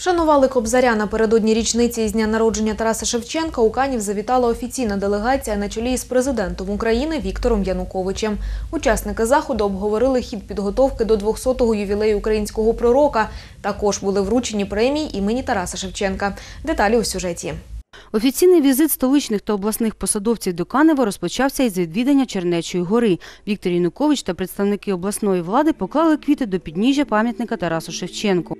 Вшанували Кобзаря напередодні річниці із дня народження Тараса Шевченка. У Канів завітала офіційна делегація на чолі з президентом України Віктором Януковичем. Учасники заходу обговорили хід підготовки до 200-го ювілею українського пророка. Також були вручені премії імені Тараса Шевченка. Деталі у сюжеті. Офіційний візит столичних та обласних посадовців до Канева розпочався із відвідання Чернечої гори. Віктор Янукович та представники обласної влади поклали квіти до підніжжя пам'ятника Тарасу Шевченку.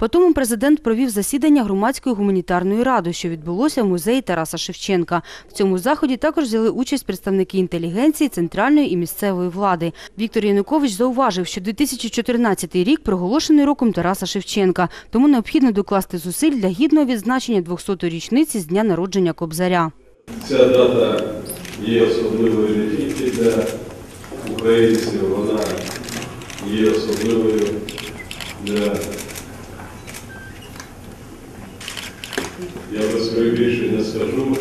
Потім президент провів засідання громадської гуманітарної ради, що відбулося в музеї Тараса Шевченка. В цьому заході також взяли участь представники інтелігенції, центральної і місцевої влади. Віктор Янукович зауважив, що 2014 рік проголошений роком Тараса Шевченка, тому необхідно докласти зусиль для гідного відзначення 200-ї річниці з дня народження Кобзаря. Ця дата є особливою не тільки для українців, вона є особливою для, я без перебільшення скажу,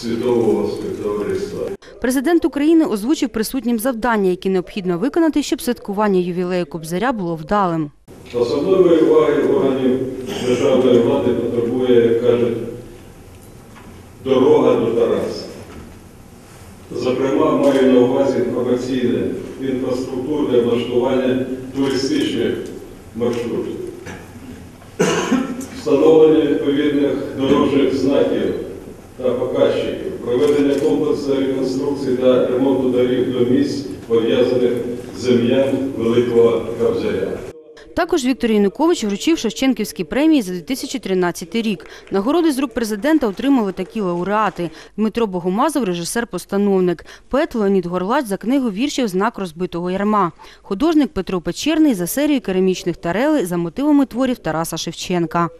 світового співтовариства. Президент України озвучив присутнім завдання, які необхідно виконати, щоб святкування ювілею Кобзаря було вдалим. Особливої уваги органів державної влади потребує, як кажуть, дорога до Тараса. Зокрема, маю на увазі інформаційне, інфраструктурне влаштування туристичних маршрутів, встановлення відповідних дорожніх знаків та показчиків, проведення комплексної реконструкції та ремонту доріг до місць, пов'язаних з ім'ям Великого Кобзаря. Також Віктор Янукович вручив Шевченківські премії за 2013 рік. Нагороди з рук президента отримали такі лауреати: Дмитро Богомазов, режисер-постановник, поет Леонід Горлач за книгу віршів Знак розбитого ярма, художник Петро Печерний за серію керамічних тарели за мотивами творів Тараса Шевченка.